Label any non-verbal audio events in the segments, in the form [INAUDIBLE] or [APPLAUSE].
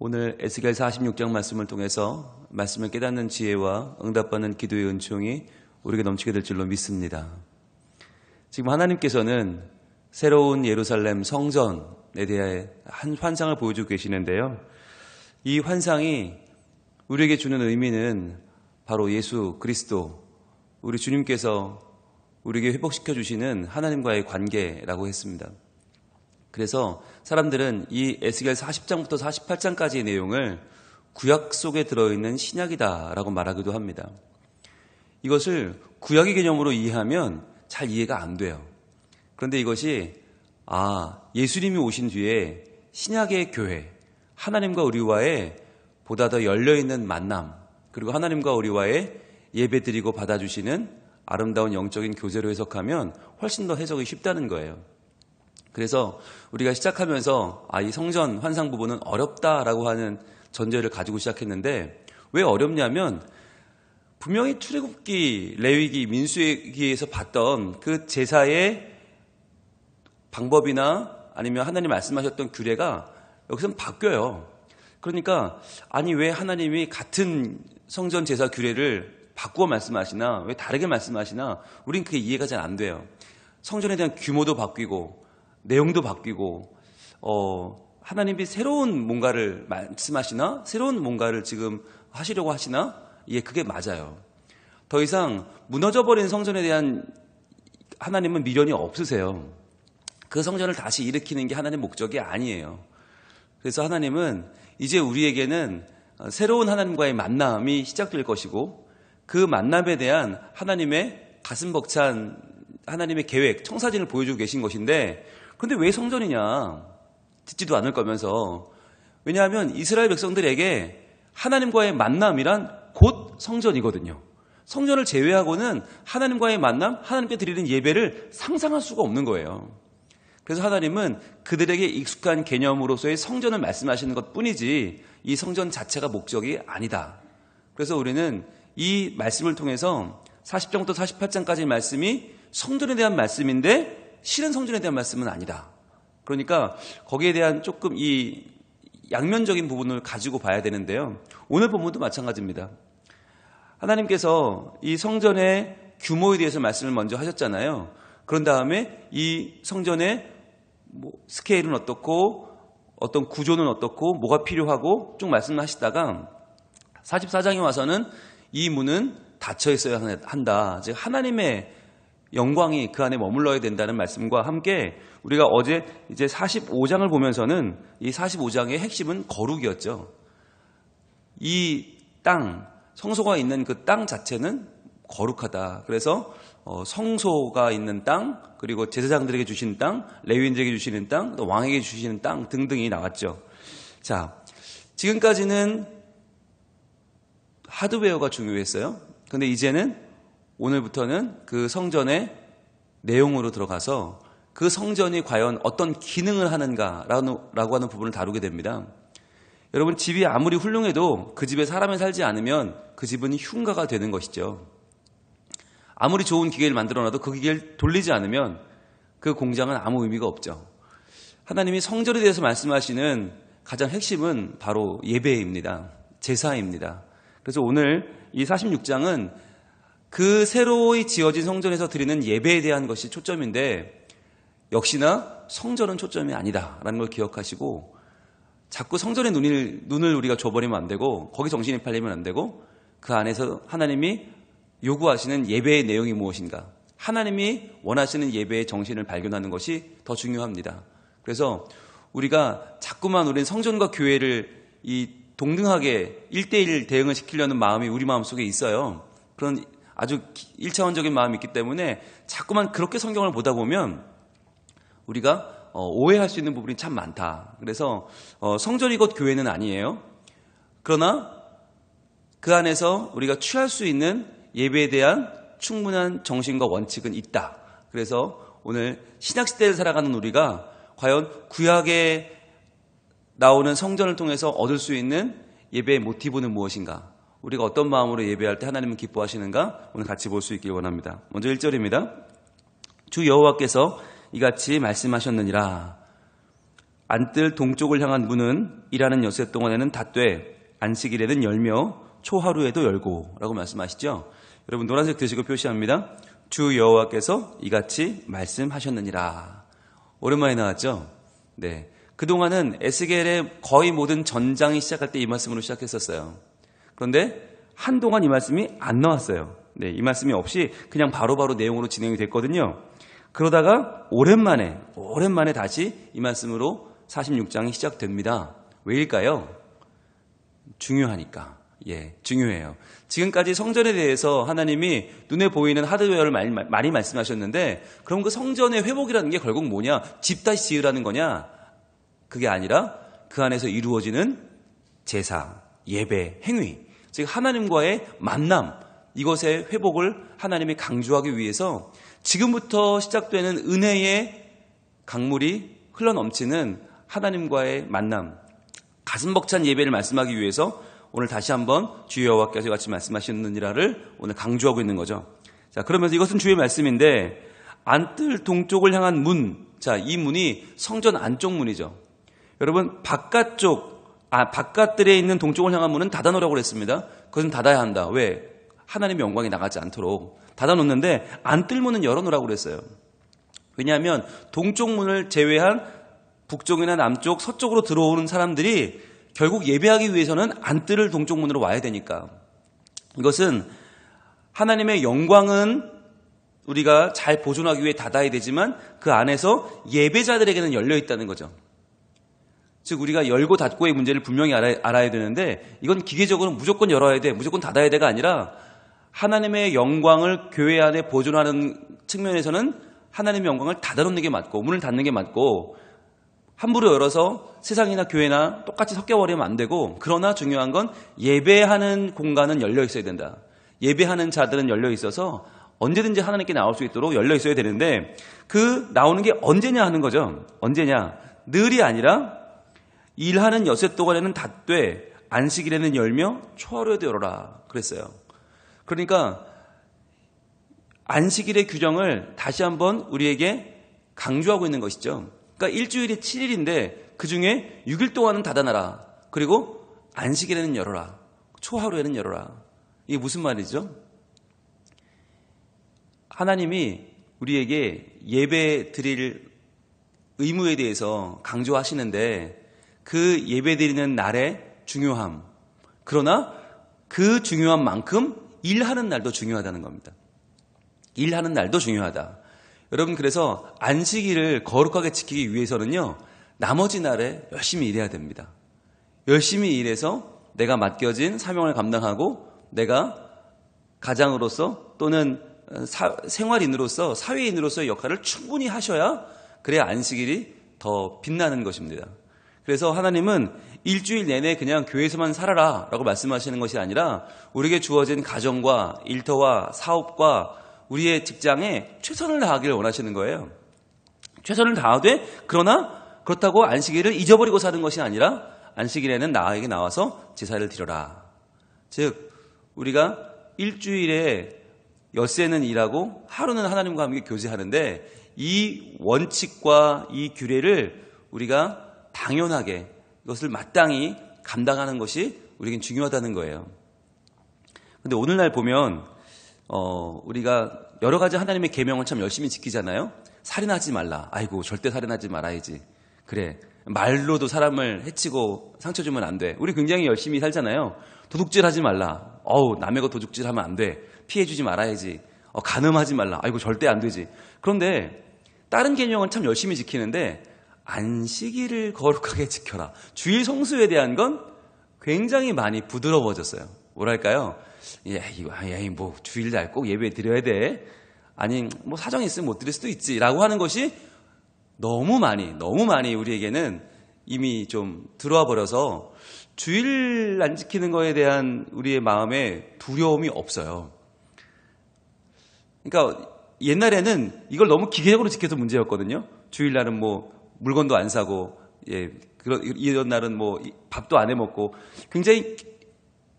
오늘 에스겔 46장 말씀을 통해서 말씀을 깨닫는 지혜와 응답받는 기도의 은총이 우리에게 넘치게 될 줄로 믿습니다. 지금 하나님께서는 새로운 예루살렘 성전에 대해 한 환상을 보여주고 계시는데요. 이 환상이 우리에게 주는 의미는 바로 예수 그리스도, 우리 주님께서 우리에게 회복시켜 주시는 하나님과의 관계라고 했습니다. 그래서 사람들은 이 에스겔 40장부터 48장까지의 내용을 구약 속에 들어있는 신약이다라고 말하기도 합니다. 이것을 구약의 개념으로 이해하면 잘 이해가 안 돼요. 그런데 이것이 아 예수님이 오신 뒤에 신약의 교회 하나님과 우리와의 보다 더 열려 있는 만남 그리고 하나님과 우리와의 예배 드리고 받아주시는 아름다운 영적인 교제로 해석하면 훨씬 더 해석이 쉽다는 거예요. 그래서 우리가 시작하면서 아, 이 성전 환상 부분은 어렵다라고 하는 전제를 가지고 시작했는데 왜 어렵냐면 분명히 출애굽기, 레위기, 민수기에서 봤던 그 제사의 방법이나 아니면 하나님 말씀하셨던 규례가 여기서는 바뀌어요. 그러니까 아니 왜 하나님이 같은 성전 제사 규례를 바꾸어 말씀하시나 왜 다르게 말씀하시나 우린 그게 이해가 잘 안 돼요. 성전에 대한 규모도 바뀌고 내용도 바뀌고 어 하나님이 새로운 뭔가를 말씀하시나 새로운 뭔가를 지금 하시려고 하시나 예 그게 맞아요. 더 이상 무너져 버린 성전에 대한 하나님은 미련이 없으세요. 그 성전을 다시 일으키는 게 하나님의 목적이 아니에요. 그래서 하나님은 이제 우리에게는 새로운 하나님과의 만남이 시작될 것이고 그 만남에 대한 하나님의 가슴 벅찬 하나님의 계획, 청사진을 보여주고 계신 것인데 근데 왜 성전이냐? 듣지도 않을 거면서. 왜냐하면 이스라엘 백성들에게 하나님과의 만남이란 곧 성전이거든요. 성전을 제외하고는 하나님과의 만남, 하나님께 드리는 예배를 상상할 수가 없는 거예요. 그래서 하나님은 그들에게 익숙한 개념으로서의 성전을 말씀하시는 것 뿐이지 이 성전 자체가 목적이 아니다. 그래서 우리는 이 말씀을 통해서 40장부터 48장까지의 말씀이 성전에 대한 말씀인데 실은 성전에 대한 말씀은 아니다. 그러니까 거기에 대한 조금 이 양면적인 부분을 가지고 봐야 되는데요. 오늘 본문도 마찬가지입니다. 하나님께서 이 성전의 규모에 대해서 말씀을 먼저 하셨잖아요. 그런 다음에 이 성전의 뭐 스케일은 어떻고 어떤 구조는 어떻고 뭐가 필요하고 쭉 말씀하시다가 44장에 와서는 이 문은 닫혀 있어야 한다. 즉 하나님의 영광이 그 안에 머물러야 된다는 말씀과 함께 우리가 어제 이제 45장을 보면서는 이 45장의 핵심은 거룩이었죠. 이 땅, 성소가 있는 그 땅 자체는 거룩하다. 그래서 어, 성소가 있는 땅, 그리고 제사장들에게 주시는 땅, 레위인들에게 주시는 땅, 또 왕에게 주시는 땅 등등이 나왔죠. 자, 지금까지는 하드웨어가 중요했어요. 근데 이제는 오늘부터는 그 성전의 내용으로 들어가서 그 성전이 과연 어떤 기능을 하는가라고 하는 부분을 다루게 됩니다. 여러분, 집이 아무리 훌륭해도 그 집에 사람이 살지 않으면 그 집은 흉가가 되는 것이죠. 아무리 좋은 기계를 만들어 놔도 그 기계를 돌리지 않으면 그 공장은 아무 의미가 없죠. 하나님이 성전에 대해서 말씀하시는 가장 핵심은 바로 예배입니다. 제사입니다. 그래서 오늘 이 46장은 그 새로이 지어진 성전에서 드리는 예배에 대한 것이 초점인데 역시나 성전은 초점이 아니다라는 걸 기억하시고 자꾸 성전의 눈을, 눈을 우리가 줘버리면 안 되고 거기 정신이 팔리면 안 되고 그 안에서 하나님이 요구하시는 예배의 내용이 무엇인가 하나님이 원하시는 예배의 정신을 발견하는 것이 더 중요합니다. 그래서 우리가 자꾸만 우리는 성전과 교회를 이 동등하게 일대일 대응을 시키려는 마음이 우리 마음속에 있어요. 그런 아주 1차원적인 마음이 있기 때문에 자꾸만 그렇게 성경을 보다 보면 우리가 어, 오해할 수 있는 부분이 참 많다. 그래서 어, 성전이 곧 교회는 아니에요. 그러나 그 안에서 우리가 취할 수 있는 예배에 대한 충분한 정신과 원칙은 있다. 그래서 오늘 신약시대를 살아가는 우리가 과연 구약에 나오는 성전을 통해서 얻을 수 있는 예배의 모티브는 무엇인가? 우리가 어떤 마음으로 예배할 때 하나님은 기뻐하시는가 오늘 같이 볼 수 있길 원합니다. 먼저 1절입니다. 주 여호와께서 이같이 말씀하셨느니라. 안뜰 동쪽을 향한 문은 일하는 여세 동안에는 닫되 안식일에는 열며 초하루에도 열고라고 말씀하시죠. 여러분 노란색 드시고 표시합니다. 주 여호와께서 이같이 말씀하셨느니라. 오랜만에 나왔죠. 네. 그동안은 에스겔의 거의 모든 전장이 시작할 때 이 말씀으로 시작했었어요. 그런데 한동안 이 말씀이 안 나왔어요. 네, 이 말씀이 없이 그냥 바로바로 바로 내용으로 진행이 됐거든요. 그러다가 오랜만에, 오랜만에 다시 이 말씀으로 46장이 시작됩니다. 왜일까요? 중요하니까. 예, 중요해요. 지금까지 성전에 대해서 하나님이 눈에 보이는 하드웨어를 많이, 많이 말씀하셨는데, 그럼 그 성전의 회복이라는 게 결국 뭐냐? 집 다시 지으라는 거냐? 그게 아니라 그 안에서 이루어지는 제사, 예배, 행위, 즉 하나님과의 만남, 이것의 회복을 하나님이 강조하기 위해서 지금부터 시작되는 은혜의 강물이 흘러 넘치는 하나님과의 만남, 가슴 벅찬 예배를 말씀하기 위해서 오늘 다시 한번 주의 여호와께서 같이 말씀하셨느니라를 오늘 강조하고 있는 거죠. 자, 그러면서 이것은 주의 말씀인데 안뜰 동쪽을 향한 문. 자, 이 문이 성전 안쪽 문이죠. 여러분 바깥쪽 아 바깥들에 있는 동쪽을 향한 문은 닫아놓으라고 그랬습니다. 그것은 닫아야 한다. 왜? 하나님의 영광이 나가지 않도록 닫아놓는데 안 뜰 문은 열어놓으라고 그랬어요. 왜냐하면 동쪽 문을 제외한 북쪽이나 남쪽, 서쪽으로 들어오는 사람들이 결국 예배하기 위해서는 안 뜰을 동쪽 문으로 와야 되니까 이것은 하나님의 영광은 우리가 잘 보존하기 위해 닫아야 되지만 그 안에서 예배자들에게는 열려 있다는 거죠. 즉 우리가 열고 닫고의 문제를 분명히 알아야, 알아야 되는데 이건 기계적으로 무조건 열어야 돼, 무조건 닫아야 돼가 아니라 하나님의 영광을 교회 안에 보존하는 측면에서는 하나님의 영광을 닫아놓는 게 맞고 문을 닫는 게 맞고 함부로 열어서 세상이나 교회나 똑같이 섞여버리면 안 되고 그러나 중요한 건 예배하는 공간은 열려 있어야 된다. 예배하는 자들은 열려 있어서 언제든지 하나님께 나올 수 있도록 열려 있어야 되는데 그 나오는 게 언제냐 하는 거죠. 언제냐. 늘이 아니라 일하는 여섯 동안에는 닫되 안식일에는 열며 초하루에도 열어라 그랬어요. 그러니까 안식일의 규정을 다시 한번 우리에게 강조하고 있는 것이죠. 그러니까 일주일이 7일인데 그 중에 6일 동안은 닫아놔라. 그리고 안식일에는 열어라. 초하루에는 열어라. 이게 무슨 말이죠? 하나님이 우리에게 예배 드릴 의무에 대해서 강조하시는데 그 예배 드리는 날의 중요함. 그러나 그 중요한 만큼 일하는 날도 중요하다는 겁니다. 일하는 날도 중요하다. 여러분 그래서 안식일을 거룩하게 지키기 위해서는요. 나머지 날에 열심히 일해야 됩니다. 열심히 일해서 내가 맡겨진 사명을 감당하고 내가 가장으로서 또는 사, 생활인으로서 사회인으로서의 역할을 충분히 하셔야 그래야 안식일이 더 빛나는 것입니다. 그래서 하나님은 일주일 내내 그냥 교회에서만 살아라 라고 말씀하시는 것이 아니라 우리에게 주어진 가정과 일터와 사업과 우리의 직장에 최선을 다하기를 원하시는 거예요. 최선을 다하되 그러나 그렇다고 안식일을 잊어버리고 사는 것이 아니라 안식일에는 나에게 나와서 제사를 드려라. 즉 우리가 일주일에 엿새는 일하고 하루는 하나님과 함께 교제하는데 이 원칙과 이 규례를 우리가 당연하게 이것을 마땅히 감당하는 것이 우리에겐 중요하다는 거예요. 근데 오늘날 보면 어, 우리가 여러 가지 하나님의 계명을 참 열심히 지키잖아요. 살인하지 말라. 아이고 절대 살인하지 말아야지. 그래 말로도 사람을 해치고 상처 주면 안 돼. 우리 굉장히 열심히 살잖아요. 도둑질 하지 말라. 어우 남의 거 도둑질 하면 안 돼. 피해 주지 말아야지. 어, 간음하지 말라. 아이고 절대 안 되지. 그런데 다른 계명은 참 열심히 지키는데 안식일을 거룩하게 지켜라. 주일 성수에 대한 건 굉장히 많이 부드러워졌어요. 뭐랄까요? 예, 이거, 예, 뭐, 주일 날 꼭 예배 드려야 돼. 아니, 뭐, 사정이 있으면 못 드릴 수도 있지. 라고 하는 것이 너무 많이, 너무 많이 우리에게는 이미 좀 들어와 버려서 주일 안 지키는 거에 대한 우리의 마음에 두려움이 없어요. 그러니까 옛날에는 이걸 너무 기계적으로 지켜서 문제였거든요. 주일날은 뭐 물건도 안 사고 예 그런 이런 날은 뭐 밥도 안 해 먹고 굉장히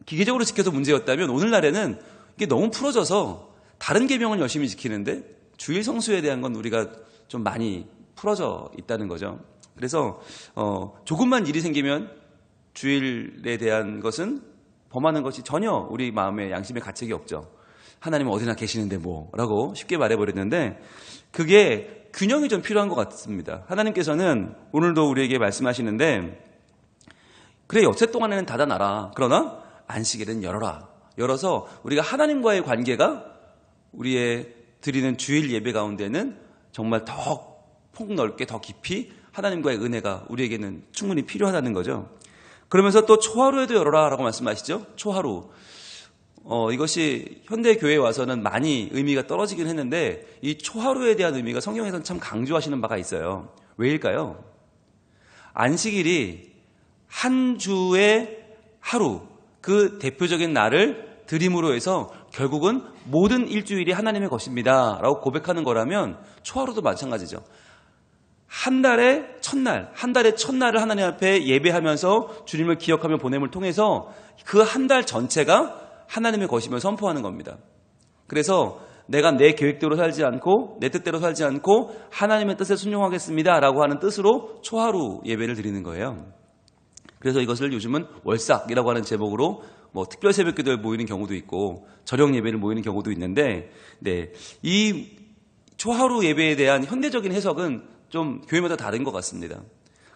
기계적으로 지켜서 문제였다면 오늘날에는 이게 너무 풀어져서 다른 계명을 열심히 지키는데 주일 성수에 대한 건 우리가 좀 많이 풀어져 있다는 거죠. 그래서 어, 조금만 일이 생기면 주일에 대한 것은 범하는 것이 전혀 우리 마음의 양심의 가책이 없죠. 하나님은 어디나 계시는데 뭐라고 쉽게 말해버렸는데 그게 균형이 좀 필요한 것 같습니다. 하나님께서는 오늘도 우리에게 말씀하시는데 그래 여세 동안에는 닫아놔라. 그러나 안식일은 열어라. 열어서 우리가 하나님과의 관계가 우리의 드리는 주일 예배 가운데는 정말 더 폭넓게 더 깊이 하나님과의 은혜가 우리에게는 충분히 필요하다는 거죠. 그러면서 또 초하루에도 열어라 라고 말씀하시죠. 초하루. 어, 이것이 현대 교회에 와서는 많이 의미가 떨어지긴 했는데 이 초하루에 대한 의미가 성경에서는 참 강조하시는 바가 있어요. 왜일까요? 안식일이 한 주의 하루, 그 대표적인 날을 드림으로 해서 결국은 모든 일주일이 하나님의 것입니다. 라고 고백하는 거라면 초하루도 마찬가지죠. 한 달의 첫날, 한 달의 첫날을 하나님 앞에 예배하면서 주님을 기억하며 보냄을 통해서 그 한 달 전체가 하나님의 것임을 선포하는 겁니다. 그래서 내가 내 계획대로 살지 않고 내 뜻대로 살지 않고 하나님의 뜻에 순종하겠습니다. 라고 하는 뜻으로 초하루 예배를 드리는 거예요. 그래서 이것을 요즘은 월삭이라고 하는 제목으로 뭐 특별 새벽 기도에 모이는 경우도 있고 저녁 예배를 모이는 경우도 있는데 네. 이 초하루 예배에 대한 현대적인 해석은 좀 교회마다 다른 것 같습니다.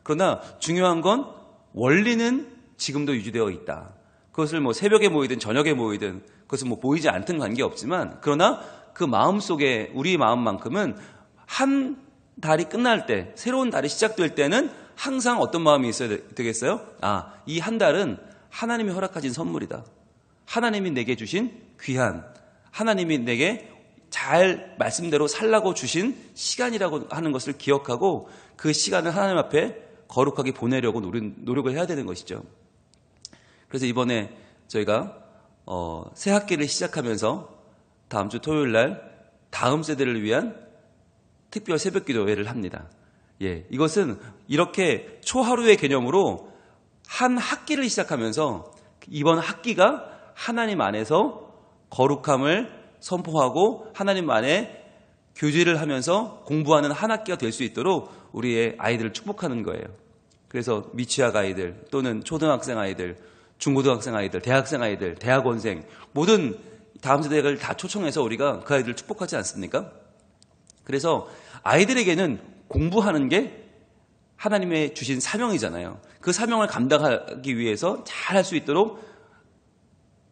그러나 중요한 건 원리는 지금도 유지되어 있다. 그것을 뭐 새벽에 모이든 저녁에 모이든 그것은 뭐 보이지 않든 관계없지만 그러나 그 마음 속에 우리 마음만큼은 한 달이 끝날 때 새로운 달이 시작될 때는 항상 어떤 마음이 있어야 되겠어요? 아, 이 한 달은 하나님이 허락하신 선물이다. 하나님이 내게 주신 귀한 하나님이 내게 잘 말씀대로 살라고 주신 시간이라고 하는 것을 기억하고 그 시간을 하나님 앞에 거룩하게 보내려고 노력을 해야 되는 것이죠. 그래서 이번에 저희가 어, 새 학기를 시작하면서 다음 주 토요일 날 다음 세대를 위한 특별 새벽 기도회를 합니다. 예, 이것은 이렇게 초하루의 개념으로 한 학기를 시작하면서 이번 학기가 하나님 안에서 거룩함을 선포하고 하나님 안에 교제를 하면서 공부하는 한 학기가 될 수 있도록 우리의 아이들을 축복하는 거예요. 그래서 미취학 아이들 또는 초등학생 아이들 중고등학생 아이들, 대학생 아이들, 대학원생 모든 다음 세대를 다 초청해서 우리가 그 아이들을 축복하지 않습니까? 그래서 아이들에게는 공부하는 게 하나님의 주신 사명이잖아요. 그 사명을 감당하기 위해서 잘 할 수 있도록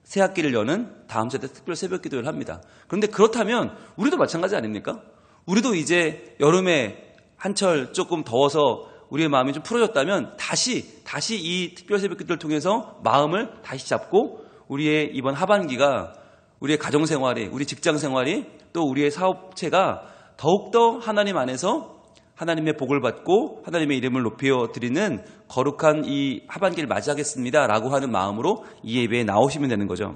새 학기를 여는 다음 세대 특별 새벽 기도를 합니다. 그런데 그렇다면 우리도 마찬가지 아닙니까? 우리도 이제 여름에 한철 조금 더워서 우리의 마음이 좀 풀어졌다면 다시 다시 이 특별 새벽 기도를 통해서 마음을 다시 잡고 우리의 이번 하반기가 우리의 가정 생활이 우리 직장 생활이 또 우리의 사업체가 더욱더 하나님 안에서 하나님의 복을 받고 하나님의 이름을 높여 드리는 거룩한 이 하반기를 맞이하겠습니다라고 하는 마음으로 이 예배에 나오시면 되는 거죠.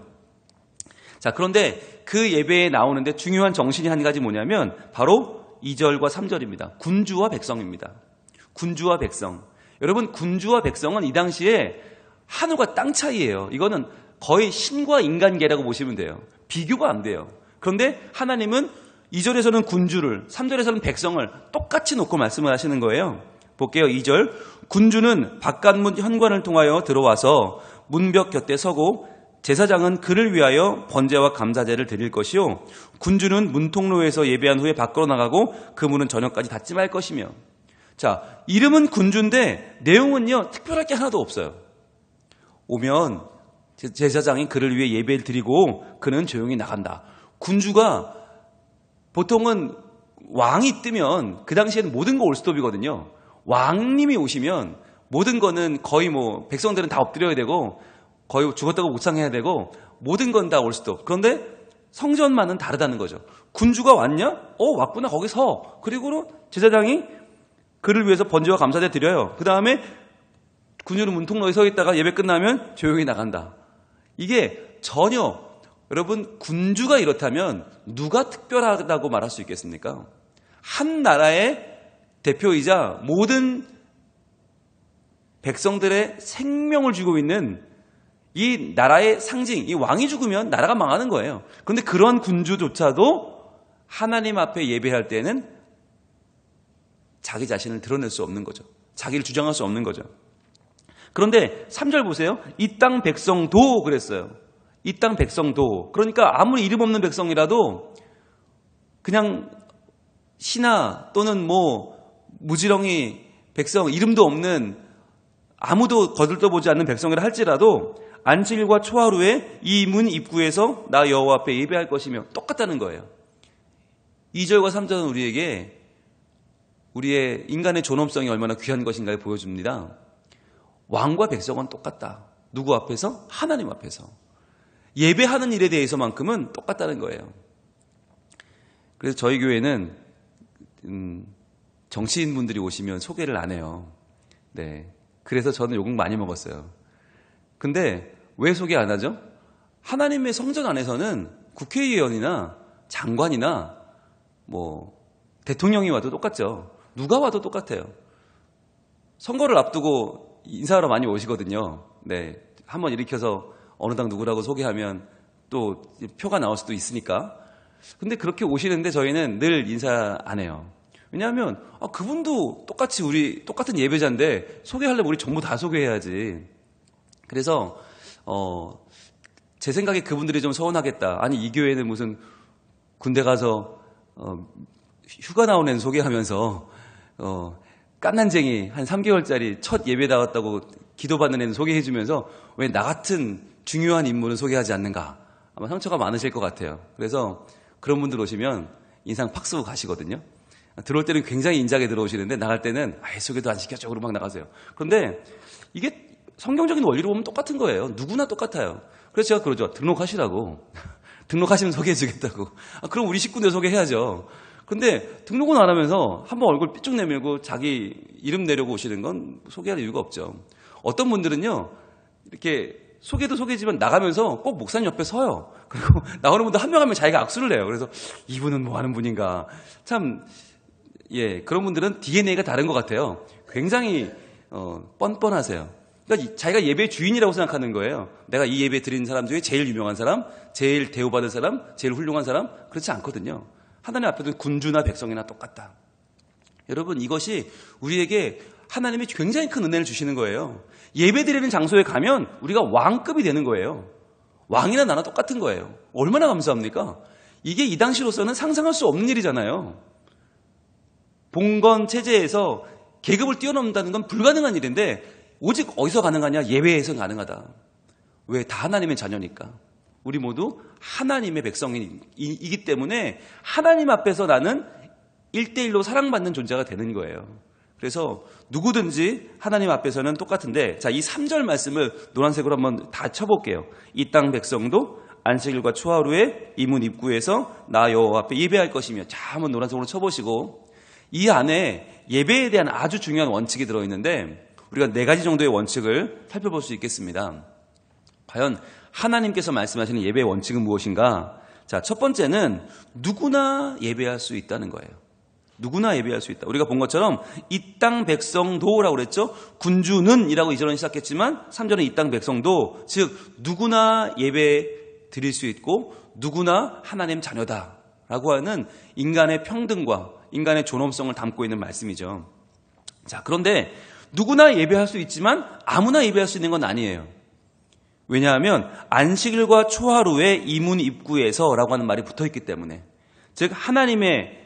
자, 그런데 그 예배에 나오는데 중요한 정신이 한 가지 뭐냐면 바로 2절과 3절입니다. 군주와 백성입니다. 군주와 백성. 여러분, 군주와 백성은 이 당시에 하늘과 땅 차이예요. 이거는 거의 신과 인간계라고 보시면 돼요. 비교가 안 돼요. 그런데 하나님은 2절에서는 군주를, 3절에서는 백성을 똑같이 놓고 말씀을 하시는 거예요. 볼게요. 2절. 군주는 바깥문 현관을 통하여 들어와서 문벽 곁에 서고 제사장은 그를 위하여 번제와 감사제를 드릴 것이요. 군주는 문통로에서 예배한 후에 밖으로 나가고 그 문은 저녁까지 닫지 말 것이며. 자, 이름은 군주인데 내용은요, 특별할 게 하나도 없어요. 오면 제사장이 그를 위해 예배를 드리고 그는 조용히 나간다. 군주가 보통은 왕이 뜨면 그 당시에는 모든 거 올스톱이거든요. 왕님이 오시면 모든 거는 거의 뭐 백성들은 다 엎드려야 되고 거의 죽었다고 묵상해야 되고 모든 건 다 올스톱. 그런데 성전만은 다르다는 거죠. 군주가 왔냐? 어, 왔구나. 거기 서. 그리고 제사장이 그를 위해서 번지와 감사제 드려요. 그 다음에 군주는 문통로에 서 있다가 예배 끝나면 조용히 나간다. 이게 전혀 여러분 군주가 이렇다면 누가 특별하다고 말할 수 있겠습니까? 한 나라의 대표이자 모든 백성들의 생명을 쥐고 있는 이 나라의 상징, 이 왕이 죽으면 나라가 망하는 거예요. 그런데 그런 군주조차도 하나님 앞에 예배할 때는 자기 자신을 드러낼 수 없는 거죠. 자기를 주장할 수 없는 거죠. 그런데 3절 보세요. 이 땅 백성도 그랬어요. 이 땅 백성도. 그러니까 아무리 이름 없는 백성이라도 그냥 신하 또는 뭐 무지렁이 백성 이름도 없는 아무도 거들떠보지 않는 백성이라 할지라도 안식일과 초하루에 이 문 입구에서 나 여호와 앞에 예배할 것이며 똑같다는 거예요. 2절과 3절은 우리에게 우리의 인간의 존엄성이 얼마나 귀한 것인가를 보여줍니다. 왕과 백성은 똑같다. 누구 앞에서? 하나님 앞에서. 예배하는 일에 대해서만큼은 똑같다는 거예요. 그래서 저희 교회는 음, 정치인분들이 오시면 소개를 안 해요. 네. 그래서 저는 욕을 많이 먹었어요. 근데 왜 소개 안 하죠? 하나님의 성전 안에서는 국회의원이나 장관이나 뭐 대통령이 와도 똑같죠. 누가 와도 똑같아요. 선거를 앞두고 인사하러 많이 오시거든요. 네. 한번 일으켜서 어느 당 누구라고 소개하면 또 표가 나올 수도 있으니까. 근데 그렇게 오시는데 저희는 늘 인사 안 해요. 왜냐하면 아, 그분도 똑같이 우리 똑같은 예배자인데 소개하려면 우리 전부 다 소개해야지. 그래서 어, 제 생각에 그분들이 좀 서운하겠다. 아니 이 교회는 무슨 군대 가서 어, 휴가 나온 애는 소개하면서 어, 깐난쟁이 한 3개월짜리 첫 예배 나왔다고 기도받는 애는 소개해주면서 왜 나 같은 중요한 인물은 소개하지 않는가 아마 상처가 많으실 것 같아요. 그래서 그런 분들 오시면 인상 팍 쓰고 가시거든요. 들어올 때는 굉장히 인자하게 들어오시는데 나갈 때는 아예 소개도 안 시켜줘 그러고 막 나가세요. 그런데 이게 성경적인 원리로 보면 똑같은 거예요. 누구나 똑같아요. 그래서 제가 그러죠. 등록하시라고. [LAUGHS] 등록하시면 소개해주겠다고. 아, 그럼 우리 식구들 소개해야죠. 근데 등록은 안 하면서 한번 얼굴 삐쭉 내밀고 자기 이름 내려고 오시는 건 소개할 이유가 없죠. 어떤 분들은요, 이렇게 소개도 소개지만 나가면서 꼭 목사님 옆에 서요. [LAUGHS] 그리고 나오는 분도 한명 하면 자기가 악수를 해요. 그래서 이분은 뭐 하는 분인가. 참, 예, 그런 분들은 DNA가 다른 것 같아요. 굉장히, 어, 뻔뻔하세요. 그러니까 자기가 예배 주인이라고 생각하는 거예요. 내가 이 예배 드리는 사람 중에 제일 유명한 사람, 제일 대우받은 사람, 제일 훌륭한 사람, 그렇지 않거든요. 하나님 앞에도 군주나 백성이나 똑같다. 여러분, 이것이 우리에게 하나님이 굉장히 큰 은혜를 주시는 거예요. 예배 드리는 장소에 가면 우리가 왕급이 되는 거예요. 왕이나 나나 똑같은 거예요. 얼마나 감사합니까? 이게 이 당시로서는 상상할 수 없는 일이잖아요. 봉건 체제에서 계급을 뛰어넘는다는 건 불가능한 일인데 오직 어디서 가능하냐? 예배에서 가능하다. 왜? 다 하나님의 자녀니까. 우리 모두 하나님의 백성이기 때문에 하나님 앞에서 나는 일대일로 사랑받는 존재가 되는 거예요. 그래서 누구든지 하나님 앞에서는 똑같은데 자, 이 3절 말씀을 노란색으로 한번 다 쳐볼게요. 이 땅 백성도 안식일과 초하루에 이문 입구에서 나 여호와 앞에 예배할 것이며 자, 한번 노란색으로 쳐보시고 이 안에 예배에 대한 아주 중요한 원칙이 들어있는데 우리가 네 가지 정도의 원칙을 살펴볼 수 있겠습니다. 과연 하나님께서 말씀하시는 예배의 원칙은 무엇인가? 자, 첫 번째는 누구나 예배할 수 있다는 거예요. 누구나 예배할 수 있다. 우리가 본 것처럼 이 땅 백성도라고 그랬죠. 군주는이라고 이전은 시작했지만 3절은 이 땅 백성도 즉 누구나 예배 드릴 수 있고 누구나 하나님 자녀다라고 하는 인간의 평등과 인간의 존엄성을 담고 있는 말씀이죠. 자, 그런데 누구나 예배할 수 있지만 아무나 예배할 수 있는 건 아니에요. 왜냐하면 안식일과 초하루에 이문 입구에서라고 하는 말이 붙어 있기 때문에 즉 하나님의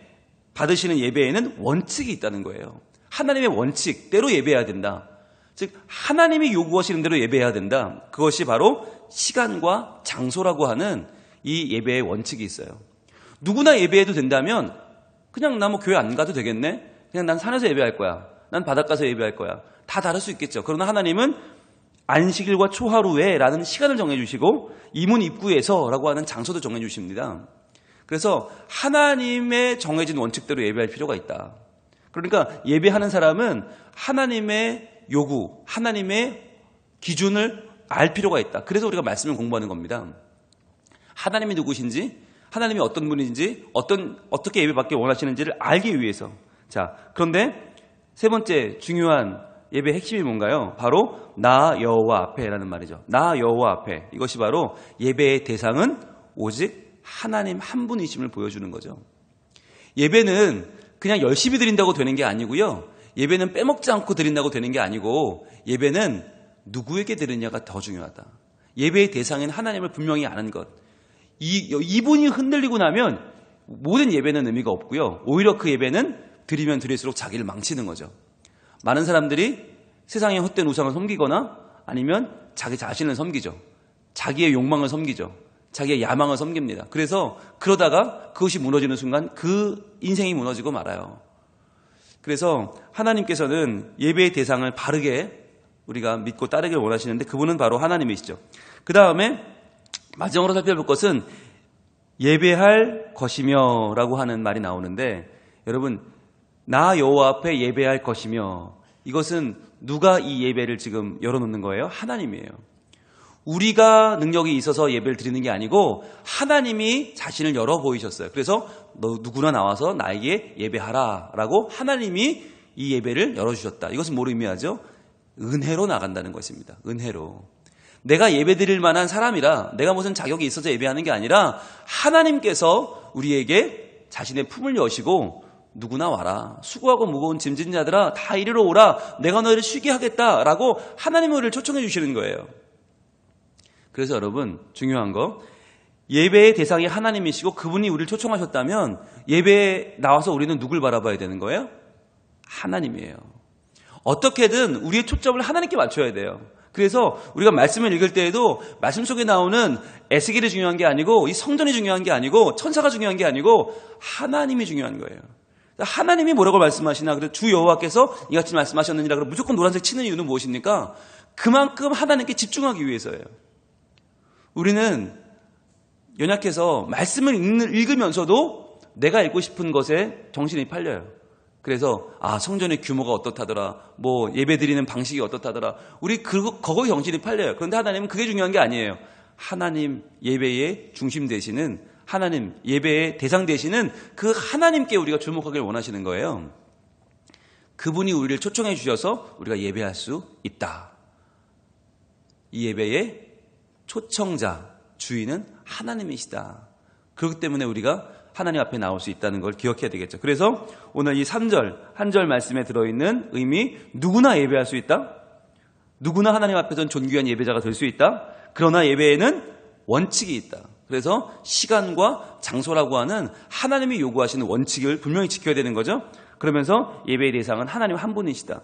받으시는 예배에는 원칙이 있다는 거예요. 하나님의 원칙대로 예배해야 된다. 즉 하나님이 요구하시는 대로 예배해야 된다. 그것이 바로 시간과 장소라고 하는 이 예배의 원칙이 있어요. 누구나 예배해도 된다면 그냥 나 뭐 교회 안 가도 되겠네. 그냥 난 산에서 예배할 거야. 난 바닷가에서 예배할 거야. 다 다를 수 있겠죠. 그러나 하나님은 안식일과 초하루에라는 시간을 정해주시고 이문 입구에서라고 하는 장소도 정해주십니다. 그래서 하나님의 정해진 원칙대로 예배할 필요가 있다. 그러니까 예배하는 사람은 하나님의 요구, 하나님의 기준을 알 필요가 있다. 그래서 우리가 말씀을 공부하는 겁니다. 하나님이 누구신지, 하나님이 어떤 분인지, 어떤 어떻게 예배받기 원하시는지를 알기 위해서. 자, 그런데 세 번째 중요한 예배 핵심이 뭔가요? 바로 나 여호와 앞에라는 말이죠. 나 여호와 앞에. 이것이 바로 예배의 대상은 오직 하나님 한 분이심을 보여주는 거죠. 예배는 그냥 열심히 드린다고 되는 게 아니고요. 예배는 빼먹지 않고 드린다고 되는 게 아니고 예배는 누구에게 드리냐가 더 중요하다. 예배의 대상인 하나님을 분명히 아는 것. 이, 이분이 흔들리고 나면 모든 예배는 의미가 없고요. 오히려 그 예배는 드리면 드릴수록 자기를 망치는 거죠. 많은 사람들이 세상의 헛된 우상을 섬기거나 아니면 자기 자신을 섬기죠. 자기의 욕망을 섬기죠. 자기의 야망을 섬깁니다. 그래서 그러다가 그것이 무너지는 순간 그 인생이 무너지고 말아요. 그래서 하나님께서는 예배의 대상을 바르게 우리가 믿고 따르길 원하시는데 그분은 바로 하나님이시죠. 그 다음에 마지막으로 살펴볼 것은 예배할 것이며 라고 하는 말이 나오는데 여러분 나 여호와 앞에 예배할 것이며 이것은 누가 이 예배를 지금 열어놓는 거예요? 하나님이에요. 우리가 능력이 있어서 예배를 드리는 게 아니고 하나님이 자신을 열어 보이셨어요. 그래서 너 누구나 나와서 나에게 예배하라라고 하나님이 이 예배를 열어 주셨다. 이것은 뭘 의미하죠? 은혜로 나간다는 것입니다. 은혜로. 내가 예배 드릴 만한 사람이라 내가 무슨 자격이 있어서 예배하는 게 아니라 하나님께서 우리에게 자신의 품을 여시고 누구나 와라. 수고하고 무거운 짐진 자들아 다 이리로 오라. 내가 너희를 쉬게 하겠다라고 하나님이 우리를 초청해 주시는 거예요. 그래서 여러분 중요한 거 예배의 대상이 하나님이시고 그분이 우리를 초청하셨다면 예배에 나와서 우리는 누굴 바라봐야 되는 거예요? 하나님이에요. 어떻게든 우리의 초점을 하나님께 맞춰야 돼요. 그래서 우리가 말씀을 읽을 때에도 말씀 속에 나오는 에스겔이 중요한 게 아니고 이 성전이 중요한 게 아니고 천사가 중요한 게 아니고 하나님이 중요한 거예요. 하나님이 뭐라고 말씀하시나 그래서 주 여호와께서 이같이 말씀하셨느니라 그러 무조건 노란색 치는 이유는 무엇입니까? 그만큼 하나님께 집중하기 위해서예요. 우리는 연약해서 말씀을 읽으면서도 내가 읽고 싶은 것에 정신이 팔려요. 그래서 아 성전의 규모가 어떻다더라 뭐 예배 드리는 방식이 어떻다더라 우리 그 거기 정신이 팔려요 그런데 하나님은 그게 중요한 게 아니에요 하나님 예배의 중심 되시는 하나님 예배의 대상 되시는 그 하나님께 우리가 주목하길 원하시는 거예요 그분이 우리를 초청해 주셔서 우리가 예배할 수 있다 이 예배의 초청자 주인은 하나님이시다 그렇기 때문에 우리가 하나님 앞에 나올 수 있다는 걸 기억해야 되겠죠. 그래서 오늘 이 3절, 한 절 말씀에 들어있는 의미, 누구나 예배할 수 있다? 누구나 하나님 앞에서는 존귀한 예배자가 될 수 있다? 그러나 예배에는 원칙이 있다. 그래서 시간과 장소라고 하는 하나님이 요구하시는 원칙을 분명히 지켜야 되는 거죠. 그러면서 예배의 대상은 하나님 한 분이시다.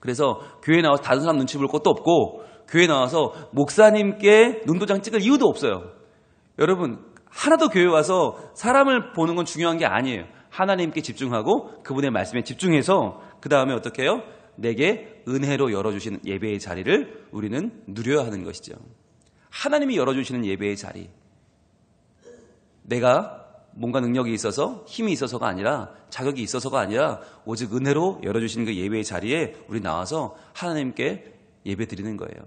그래서 교회 나와서 다른 사람 눈치 볼 것도 없고 교회 나와서 목사님께 눈도장 찍을 이유도 없어요. 여러분 하나도 교회 와서 사람을 보는 건 중요한 게 아니에요. 하나님께 집중하고 그분의 말씀에 집중해서 그 다음에 어떻게 해요? 내게 은혜로 열어주시는 예배의 자리를 우리는 누려야 하는 것이죠. 하나님이 열어주시는 예배의 자리. 내가 뭔가 능력이 있어서 힘이 있어서가 아니라 자격이 있어서가 아니라 오직 은혜로 열어주시는 그 예배의 자리에 우리 나와서 하나님께 예배 드리는 거예요.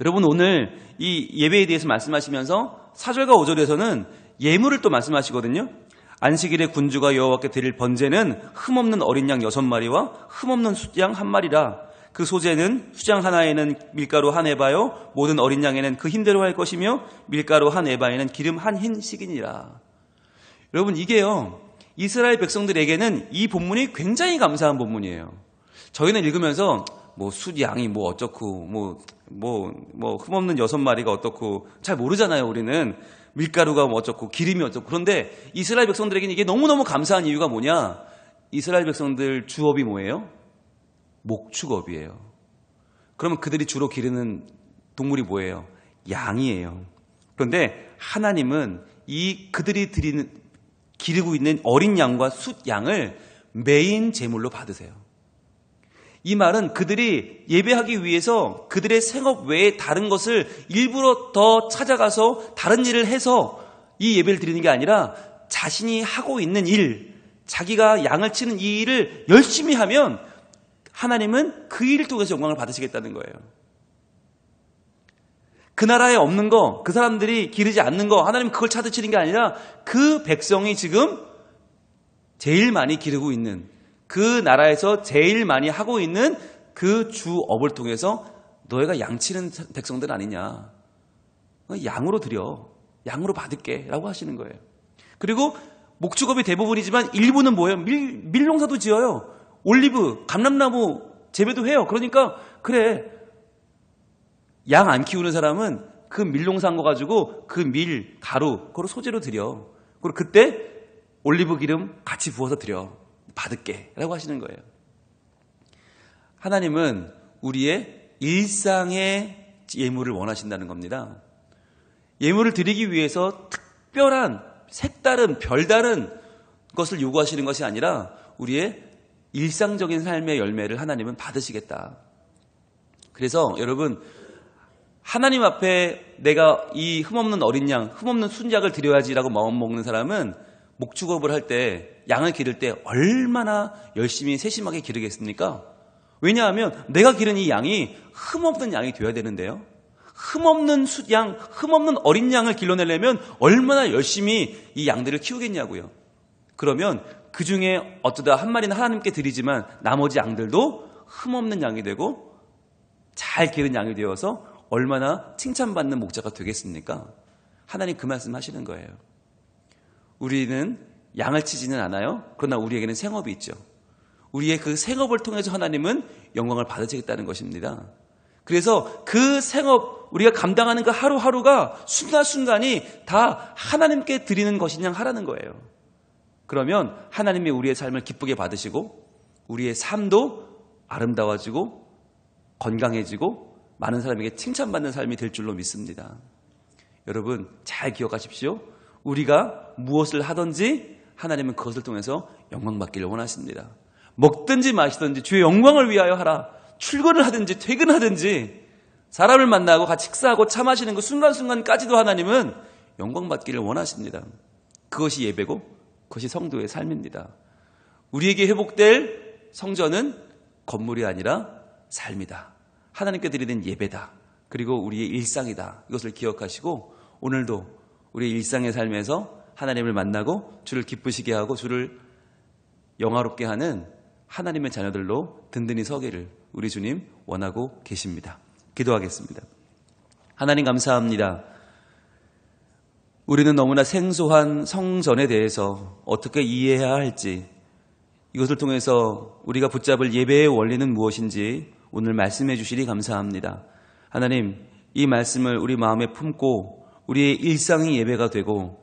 여러분 오늘 이 예배에 대해서 말씀하시면서 4절과 5절에서는 예물을 또 말씀하시거든요. 안식일에 군주가 여호와께 드릴 번제는 흠없는 어린 양 여섯 마리와 흠없는 숫양 한 마리라. 그 소재는 수장 하나에는 밀가루 한 에바요 모든 어린 양에는 그 힘대로 할 것이며 밀가루 한 에바에는 기름 한 흰 식이니라. 여러분 이게요. 이스라엘 백성들에게는 이 본문이 굉장히 감사한 본문이에요. 저희는 읽으면서 뭐 숫양이 뭐 어쩌고 뭐 뭐, 뭐, 흠없는 여섯 마리가 어떻고, 잘 모르잖아요, 우리는. 밀가루가 뭐 어쩌고, 기름이 어쩌고. 그런데 이스라엘 백성들에게는 이게 너무너무 감사한 이유가 뭐냐? 이스라엘 백성들 주업이 뭐예요? 목축업이에요. 그러면 그들이 주로 기르는 동물이 뭐예요? 양이에요. 그런데 하나님은 이 그들이 드리는, 기르고 있는 어린 양과 숫 양을 메인 제물로 받으세요. 이 말은 그들이 예배하기 위해서 그들의 생업 외에 다른 것을 일부러 더 찾아가서 다른 일을 해서 이 예배를 드리는 게 아니라 자신이 하고 있는 일, 자기가 양을 치는 이 일을 열심히 하면 하나님은 그 일을 통해서 영광을 받으시겠다는 거예요. 그 나라에 없는 거, 그 사람들이 기르지 않는 거, 하나님 그걸 찾으시는 게 아니라 그 백성이 지금 제일 많이 기르고 있는 그 나라에서 제일 많이 하고 있는 그 주업을 통해서 너희가 양치는 백성들 아니냐. 양으로 드려. 양으로 받을게. 라고 하시는 거예요. 그리고 목축업이 대부분이지만 일부는 뭐예요? 밀, 밀농사도 지어요. 올리브, 감람나무 재배도 해요. 그러니까 그래 양 안 키우는 사람은 그 밀농산 거 가지고 그 밀 가루 그걸 소재로 드려. 그리고 그때 올리브 기름 같이 부어서 드려 받을게 라고 하시는 거예요. 하나님은 우리의 일상의 예물을 원하신다는 겁니다. 예물을 드리기 위해서 특별한 색다른 별다른 것을 요구하시는 것이 아니라 우리의 일상적인 삶의 열매를 하나님은 받으시겠다. 그래서 여러분 하나님 앞에 내가 이 흠없는 어린 양, 흠없는 순작을 드려야지라고 마음 먹는 사람은 목축업을 할 때 양을 기를 때 얼마나 열심히 세심하게 기르겠습니까? 왜냐하면 내가 기른 이 양이 흠없는 양이 되어야 되는데요. 흠없는 양, 흠없는 어린 양을 길러내려면 얼마나 열심히 이 양들을 키우겠냐고요. 그러면 그 중에 어쩌다 한 마리는 하나님께 드리지만 나머지 양들도 흠없는 양이 되고 잘 기른 양이 되어서 얼마나 칭찬받는 목자가 되겠습니까? 하나님 그 말씀 하시는 거예요. 우리는 양을 치지는 않아요. 그러나 우리에게는 생업이 있죠. 우리의 그 생업을 통해서 하나님은 영광을 받으시겠다는 것입니다. 그래서 그 생업, 우리가 감당하는 그 하루하루가 순간순간이 다 하나님께 드리는 것이냐 하라는 거예요. 그러면 하나님이 우리의 삶을 기쁘게 받으시고 우리의 삶도 아름다워지고 건강해지고 많은 사람에게 칭찬받는 삶이 될 줄로 믿습니다. 여러분 잘 기억하십시오. 우리가 무엇을 하든지 하나님은 그것을 통해서 영광 받기를 원하십니다. 먹든지 마시든지 주의 영광을 위하여 하라. 출근을 하든지 퇴근하든지 사람을 만나고 같이 식사하고 차 마시는 그 순간순간까지도 하나님은 영광 받기를 원하십니다. 그것이 예배고 그것이 성도의 삶입니다. 우리에게 회복될 성전은 건물이 아니라 삶이다. 하나님께 드리는 예배다. 그리고 우리의 일상이다. 이것을 기억하시고 오늘도 우리의 일상의 삶에서 하나님을 만나고 주를 기쁘시게 하고 주를 영화롭게 하는 하나님의 자녀들로 든든히 서기를 우리 주님 원하고 계십니다. 기도하겠습니다. 하나님 감사합니다. 우리는 너무나 생소한 성전에 대해서 어떻게 이해해야 할지 이것을 통해서 우리가 붙잡을 예배의 원리는 무엇인지 오늘 말씀해 주시리 감사합니다. 하나님, 이 말씀을 우리 마음에 품고 우리의 일상이 예배가 되고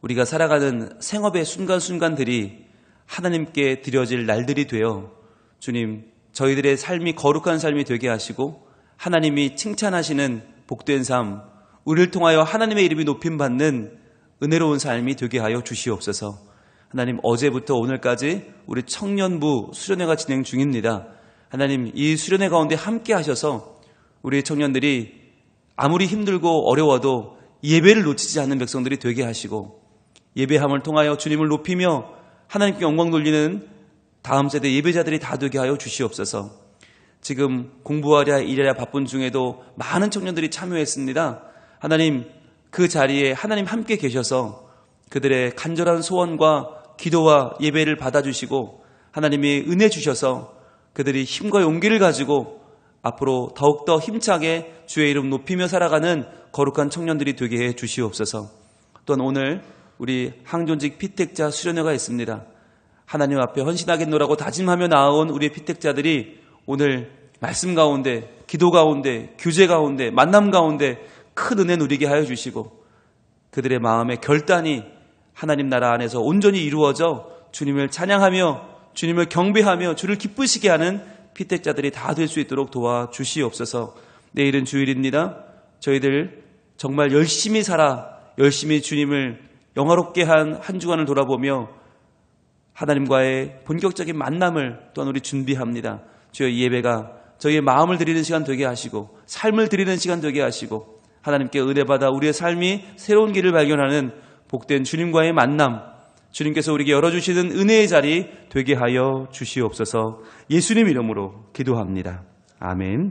우리가 살아가는 생업의 순간순간들이 하나님께 드려질 날들이 되어 주님, 저희들의 삶이 거룩한 삶이 되게 하시고 하나님이 칭찬하시는 복된 삶, 우리를 통하여 하나님의 이름이 높임 받는 은혜로운 삶이 되게 하여 주시옵소서. 하나님 어제부터 오늘까지 우리 청년부 수련회가 진행 중입니다. 하나님 이 수련회 가운데 함께 하셔서 우리 청년들이 아무리 힘들고 어려워도 예배를 놓치지 않는 백성들이 되게 하시고 예배함을 통하여 주님을 높이며 하나님께 영광 돌리는 다음 세대 예배자들이 다 되게 하여 주시옵소서. 지금 공부하랴 일하랴 바쁜 중에도 많은 청년들이 참여했습니다. 하나님 그 자리에 하나님 함께 계셔서 그들의 간절한 소원과 기도와 예배를 받아주시고 하나님이 은혜 주셔서 그들이 힘과 용기를 가지고 앞으로 더욱더 힘차게 주의 이름 높이며 살아가는 거룩한 청년들이 되게 해 주시옵소서. 또한 오늘 우리 항존직 피택자 수련회가 있습니다. 하나님 앞에 헌신하겠노라고 다짐하며 나아온 우리의 피택자들이 오늘 말씀 가운데, 기도 가운데, 규제 가운데, 만남 가운데 큰 은혜 누리게 하여 주시고 그들의 마음의 결단이 하나님 나라 안에서 온전히 이루어져 주님을 찬양하며 주님을 경배하며 주를 기쁘시게 하는 피택자들이 다 될 수 있도록 도와 주시옵소서. 내일은 주일입니다. 저희들 정말 열심히 살아 열심히 주님을 영화롭게 한 한 주간을 돌아보며 하나님과의 본격적인 만남을 또한 우리 준비합니다. 주여 이 예배가 저희의 마음을 드리는 시간 되게 하시고 삶을 드리는 시간 되게 하시고 하나님께 은혜 받아 우리의 삶이 새로운 길을 발견하는 복된 주님과의 만남 주님께서 우리에게 열어주시는 은혜의 자리 되게 하여 주시옵소서 예수님 이름으로 기도합니다. 아멘.